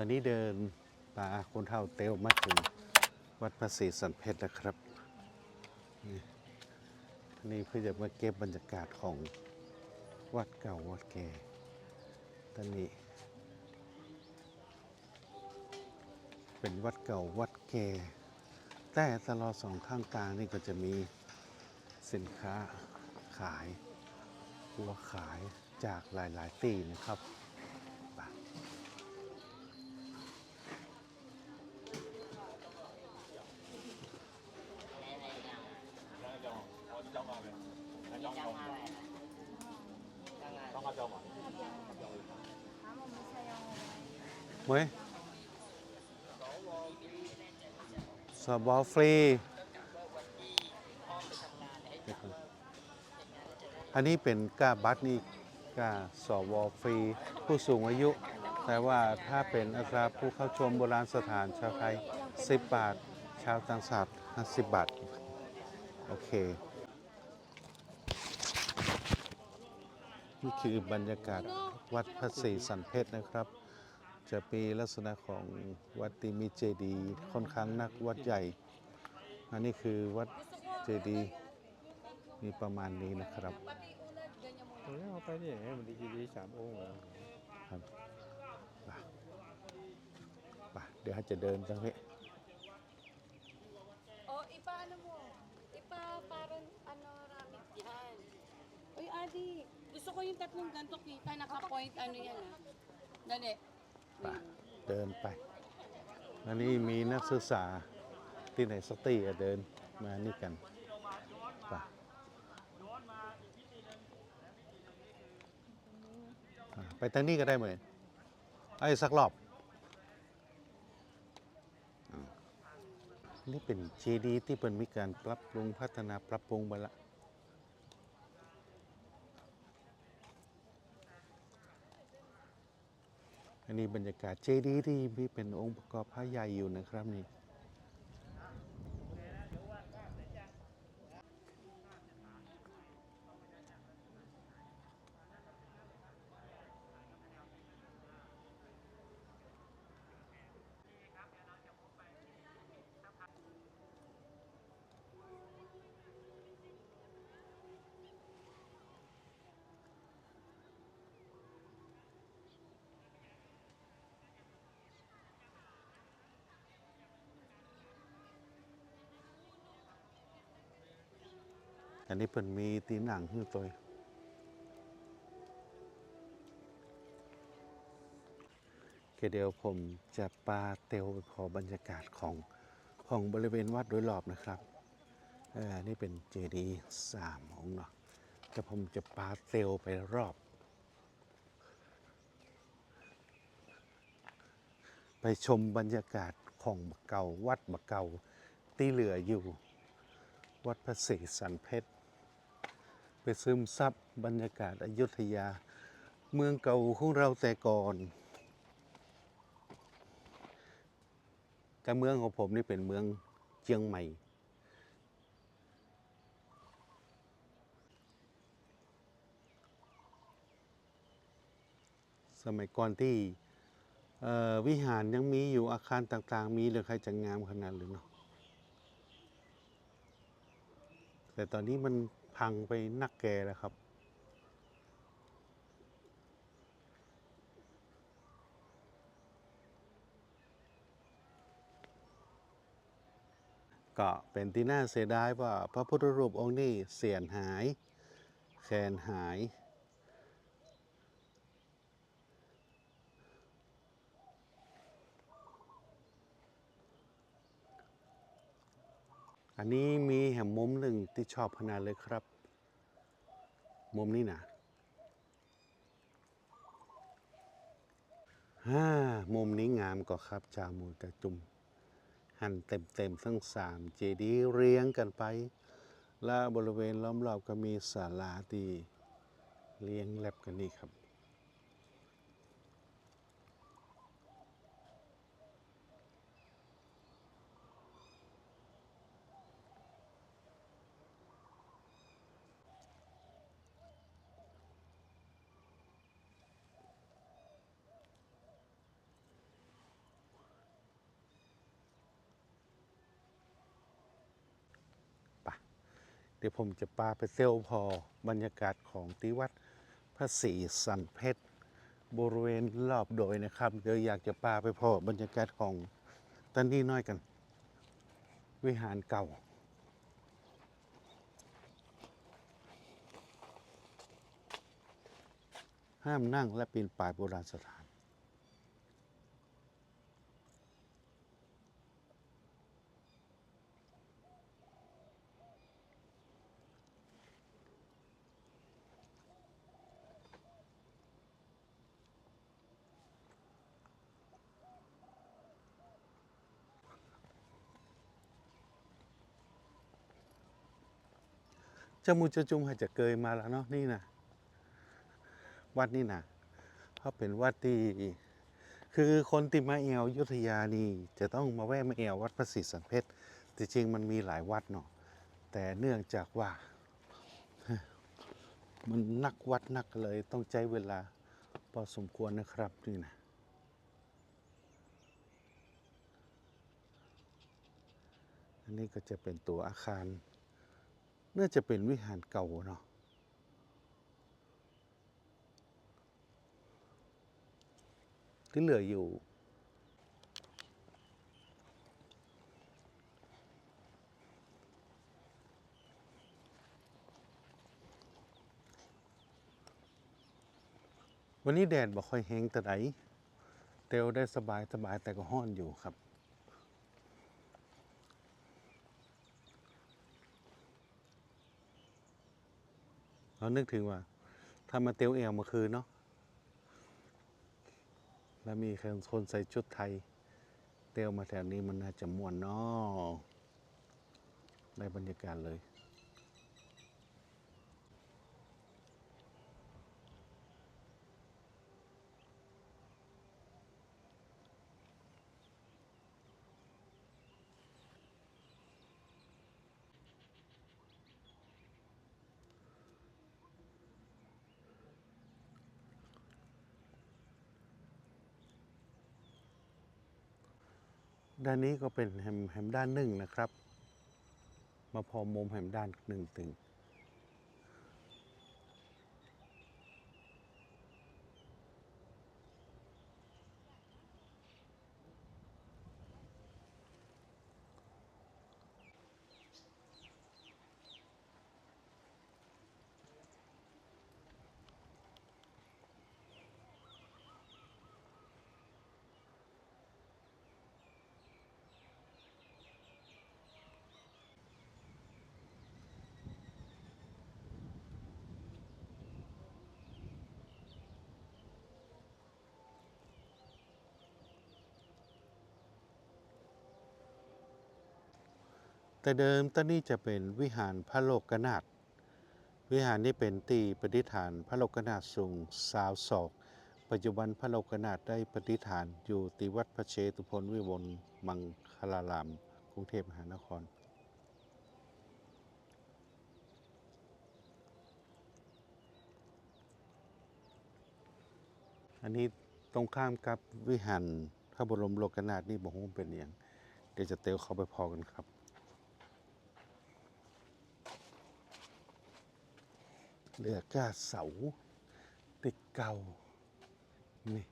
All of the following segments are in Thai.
ตอนนี้เดินป่าคนเท่าเตลมาถึงวัดพระศรีสันเพชรแล้วครับนี่นี้เพื่อจะมาเก็บบรรยากาศของวัดเก่าวัดแก่ตอนนี้ เป็นวัดเก่าวัดแก่แต่ตลอดสองข้างกลางนี่ก็จะมีสินค้าขายหัวขายจากหลาย ๆ ตีนะครับ เว้ยสบอฟรี อันนี้เป็นกาบัตรนี่กาสวฟรี ผู้สูงอายุ แต่ว่าถ้าเป็นอัตราผู้เข้าชมโบราณสถานชาวไทย 10 บาท ชาวต่างชาติ50 บาท โอเค นี่คือบรรยากาศวัดพระศรีสันเพชรนะครับ จะมีลักษณะของวัดที่มีเจดีย์ค่อนข้างนักวัดใหญ่ อันนี้คือวัดเจดีย์มีประมาณนี้นะครับตรงนี้เอาไปนี่มันดีดีสามองค์เหรอครับไปไปเดี๋ยวจะเดินกันเว้ย Oh, ipa ano mo? Ipa parang panoramic yan. Uy, Adi, gusto ko yung tatlong ganto kita, naka-point ano yan ah. Dali. ไปเดินไปอันนี้มีนักศึกษาที่ไหนสตีอะเดินมานี่กันไปอะไปทางนี้ก็ได้เหมือนไอ้สักรอบอนี่เป็นเจดีย์ที่เป็นมีการปรับปรุงพัฒนาปรับปรุงไปละ อันนี้บรรยากาศเจดีย์ที่เป็นองค์ประกอบพระใหญ่อยู่นะครับนี่ อันนี้เป็นมีตีหนังขึ้นตัวเคเดี๋ยวผมจะปาเตลขอบรรยากาศของของบริเวณวัดโดยรอบนะครับอนี่เป็นเจดีย์สามองค์เนาะแต่ผมจะปาเตลไปรอบ ไปชมบรรยากาศของบะเก่าวัดบะเก่าที่เหลืออยู่ วัดพระศรีสันเพชร ซึมซับบรรยากาศอยุธยา เมืองเก่าของเราแต่ก่อน แต่เมืองของผมนี่เป็นเมืองเชียงใหม่ สมัยก่อนที่วิหารยังมีอยู่อาคารต่างๆ มีเหรือใครจะงามขนาดหรือเนาะแต่ตอนนี้มัน พังไปนักแก่แล้วครับ ก็เป็นที่น่าเสียดายว่าพระพุทธรูปองค์นี้เสียนหาย แขนหาย อันนี้มีแหมมุมหนึ่งที่ชอบขนาดเลยครับ มุมนี้นะฮ่ามุมนี้งามกว่าครับจามูตะจุม หั่นเต็มเต็มๆทั้งสามเจดีย์เรียงกันไป และบริเวณล้อมรอบก็มีศาลาที่เรียงแลบกันนี่ครับ เดี๋ยวผมจะปาไปเซลพอบรรยากาศของที่วัดพระศรีสันเพชรบริเวณรอบโดยนะครับ เดี๋ยวอยากจะปาไปพอบรรยากาศของตันนี้น้อยกัน วิหารเก่า ห้ามนั่งและปีนป่ายโบราณสถาน จมูจะจุมหาจะเกยมาแล้วเนาะนี่นะวัดนี่นะเพราะเป็นวัดที่คือคนที่มาเอวอยุธยานี่จะต้องมาแวะมาเอววัดพระศรีสันเพชรแต่จริงมันมีหลายวัดเนาะแต่เนื่องจากว่ามันนักวัดนักเลยต้องใช้เวลาพอสมควรนะครับนี่นะอันนี้ก็จะเป็นตัวอาคาร น่าจะเป็นวิหารเก่าเนาะที่เหลืออยู่ วันนี้แดดบ่ค่อยแห้งแต่ไหนเตลได้สบายสบายแต่ก็ห้อนอยู่ครับ เรานึกถึงว่า ถ้ามาเตียวเอวเมื่อคืนเนาะแล้วมีคนใส่ชุดไทย เตียวมาแถวนี้มันน่าจะม่วนเนาะในบรรยากาศเลย ด้านนี้ก็เป็นแฮมแฮมด้านหนึ่งนะครับ มาพอมุมแฮมด้านหนึ่งตึง แต่เดิมต้นนี้จะเป็นวิหารพระโลกนาถวิหารนี้เป็นตีประดิษฐานพระโลกนาถสูงสาวศอก ปัจจุบันพระโลกนาถได้ประดิษฐานอยู่ตีวัดพระเชตุพนวิวลมังคลารามกรุงเทพมหานคร อันนี้ตรงข้ามกับวิหารพระบรมโลกนาถนี่บอกว่าเป็นอย่างเดี๋ยวจะเตลเข้าไปพอกันครับ เหลือก้าเสาติดเก่านี่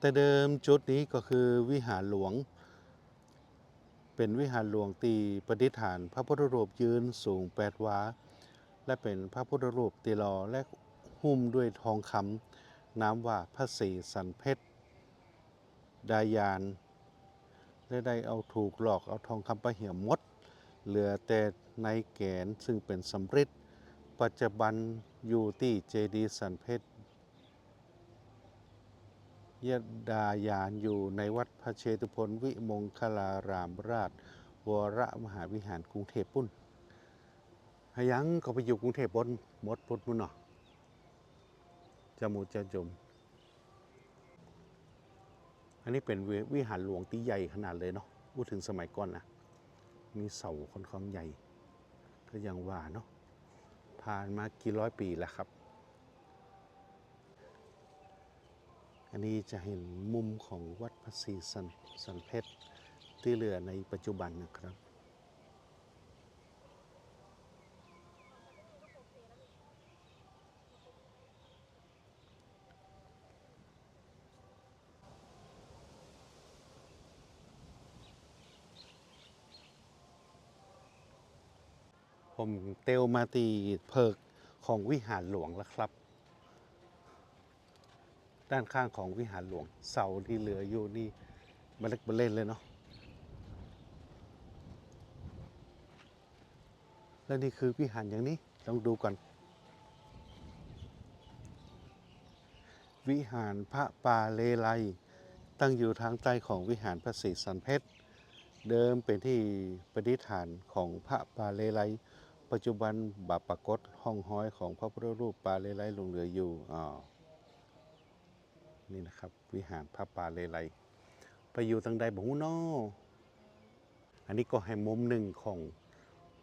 แต่เดิมจุดนี้ก็คือวิหารหลวง เป็นวิหารหลวงตีประดิษฐาน พระพุทธรูปยืนสูงแปดวา และเป็นพระพุทธรูปตีลอและหุ้มด้วยทองคำน้ำว่าพระศรีสันเพชรดายาน และได้เอาถูกหลอกเอาทองคำไปเหี่ยมมด เหลือแต่ในแกนซึ่งเป็นสำริดปัจจุบันอยู่ที่เจดีสันเพชร ยดายานอยู่ในวัดพระเชตุพนวิมงคลารามราช วรมหาวิหารกรุงเทพปุ้นหายังก็ไปอยู่กรุงเทพบนหมดปุ้นมุนเนาะจมูกจะจม อันนี้เป็นวิวิหารหลวงที่ใหญ่ขนาดเลยเนาะพูดถึงสมัยก่อนนะ มีเสาค่อนข้างใหญ่ ก็ยังว่าเนาะผ่านมากี่ร้อยปีแล้วครับ อันนี้จะเห็นมุมของวัดพระศรีสันสันเพชรที่เหลือในปัจจุบันนะครับ ผมเตลมาตีเพิกของวิหารหลวงแล้วครับ ด้านข้างของวิหารหลวง เสาที่เหลืออยู่นี่มาเล็กมาเล่นเลยเนาะแล้วนี่คือวิหารอย่างนี้ต้องดูก่อน วิหารพระปาเลไล ตั้งอยู่ทางใต้ของวิหารพระศรีสันเพชร เดิมเป็นที่ประดิษฐานของพระปาเลไล ปัจจุบันบาปรากฏห้องห้อยของพระพุทธรูปปาเลไลหลงเหลืออยู่อ่า นี่นะครับ วิหารพระปาเลไลไปอยู่ทางใดบ่ฮู้นออันนี้ก็ให้มุมหนึ่งของ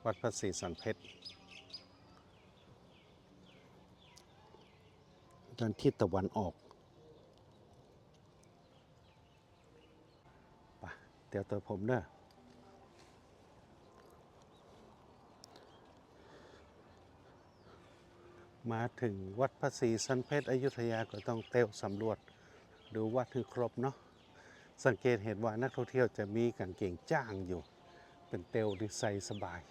วัดพระศรีสันเพชรด้านทิศตะวันออกไปเดี๋ยวตัวผมเด้อมาถึงวัดพระศรีสันเพชรอยุธยาก็ต้องเตลสำรวจ ดูว่าถือครบเนาะสังเกตเห็นว่านักท่องเที่ยวจะมีกางเกงจ้างอยู่ เป็นเตลที่ใส่สบาย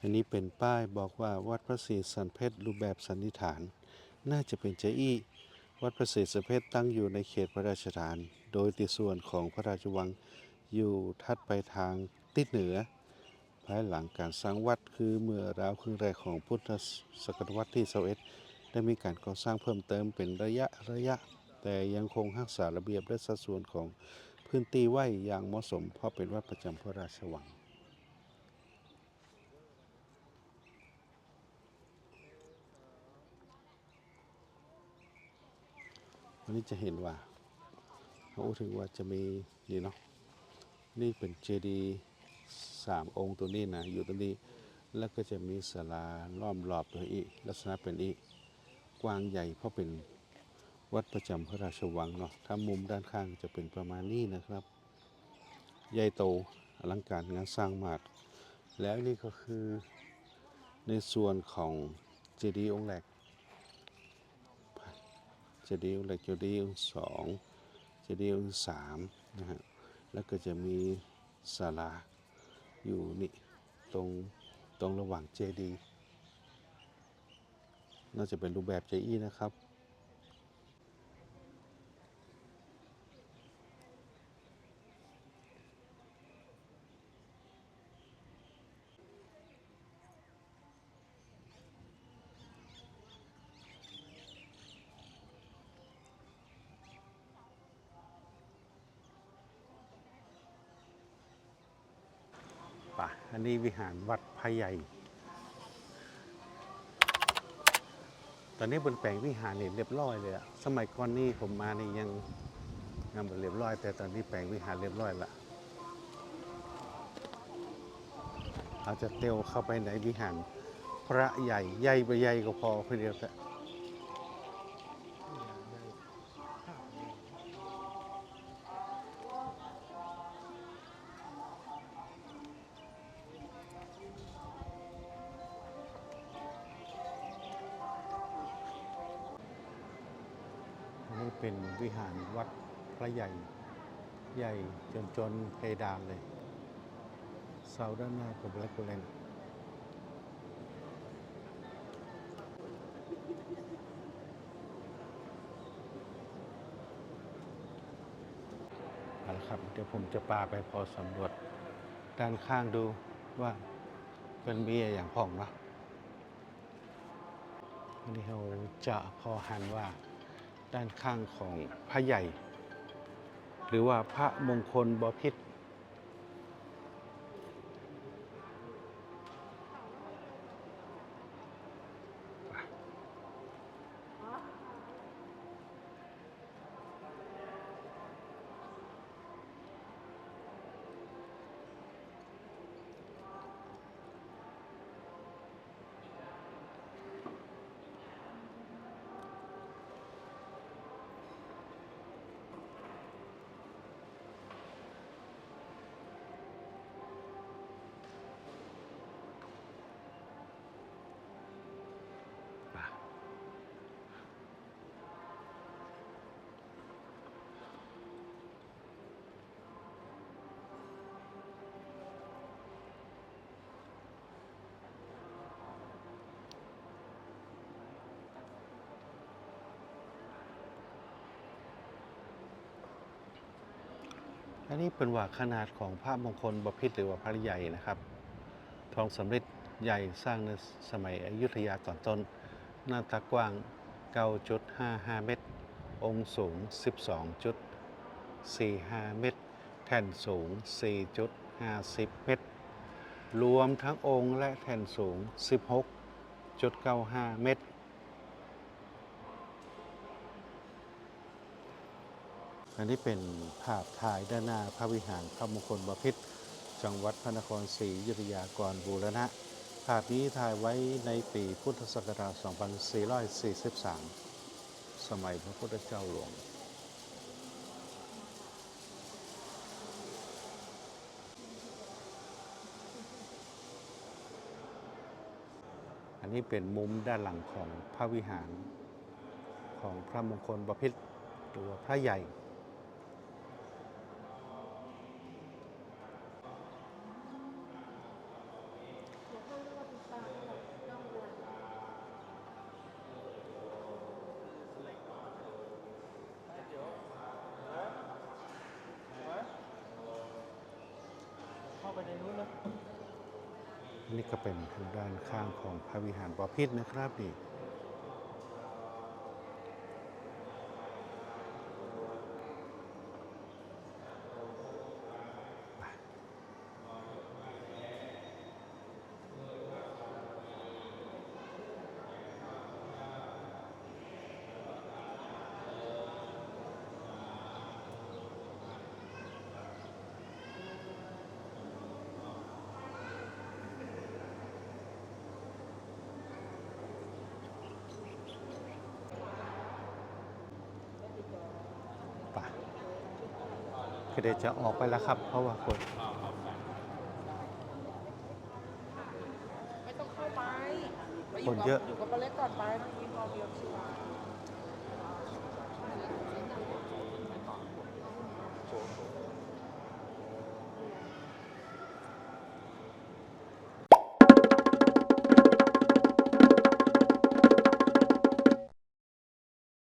อันนี้เป็นป้ายบอกว่าวัดพระศรีสันเพชรรูปแบบสันนิษฐาน น่าจะเป็นเจอี้ วัดพระศรีสันเพชรตั้งอยู่ในเขตพระราชฐาน โดยติดส่วนของพระราชวังอยู่ทัดไปทางทิศเหนือ ภายหลังการสร้างวัดคือเมื่อราวครึ่งแรกของพุทธศตวรรษที่21ได้มีการก่อสร้างเพิ่มเติมเป็นระยะระยะ แต่ยังคงรักษาระเบียบและสัดส่วนของพื้นที่ไหวอย่างเหมาะสมเพราะเป็นวัดประจำพระราชวัง วันนี้จะเห็นว่าเขาถึงว่าจะมีนี่เนาะนี่เป็นเจดีย์สามองค์ตัวนี้นะอยู่ตรงนี้แล้วก็จะมีศาลาล้อมรอบตัวอีกลักษณะเป็นอีกกว้างใหญ่เพราะเป็นวัดประจำพระราชวังเนาะถ้ามุมด้านข้างจะเป็นประมาณนี้นะครับ ใหญ่โตอลังการงานสร้างมาก แล้วนี่ก็คือในส่วนของเจดีย์องค์แรก เจดีย์องค์แรกเจดีย์องค์สองเจดีย์องค์สามนะฮะแล้วก็จะมีศาลาอยู่นี่ตรงตรงระหว่างเจดีน่าจะเป็นรูปแบบเจอีนะครับีวิหารวัดพะใหญ่ ตอนนี้บนแปลงวิหารเนี่ยเรียบร้อยเลยอะสมัยก่อนนี่ผมมานี่ยังยังบ่เรียบร้อย แต่ตอนนี้แปลงวิหารเรียบร้อยละเราจะเตียวเข้าไปในวิหารพระใหญ่ใหญ่ไปใหญ่ก็พอเพื่อเดียวแต่ จนจนเพดานเลยเสาด้านหน้ากับแลกเลนเอาละครับ เดี๋ยวผมจะปาไปพอสำรวจ ด้านข้างดูว่าเป็นมีอะไรอย่างพ่องเนาะอันนี้เราจะพอหันว่าด้านข้างของพระใหญ่ หรือว่าพระมงคลบพิษ อันนี้เป็นว่าขนาดของพระมงคลบพิตรหรือว่าพระใหญ่นะครับ ทองสำริดใหญ่สร้างในสมัยอยุธยาก่อนต้น หน้าตากว้าง 9.55 เมตร องค์สูง 12.45 เมตร แท่นสูง 4.50 เมตร รวมทั้งองค์และแท่นสูง 16.95 เมตร อันนี้เป็นภาพถ่ายด้านหน้าพระวิหารพระมงคลบพิตรจังหวัดพระนครศรีอยุธยากรบูรณะ ภาพนี้ถ่ายไว้ในปีพุทธศักราช 2443 สมัยพระพุทธเจ้าหลวง อันนี้เป็นมุมด้านหลังของพระวิหารของพระมงคลบพิตรหรือว่าพระใหญ่ เข้าไปในี่ก็เป็นทางด้านข้างของพระวิหารบพิษนะครับนี่ คือเดี๋ยวจะออกไปแล้วครับ เพราะว่าคนไม่ต้องเข้าไปไปคนเยอะ อยู่กับปลาเล็กก่อนไปกินพอเดียวชิว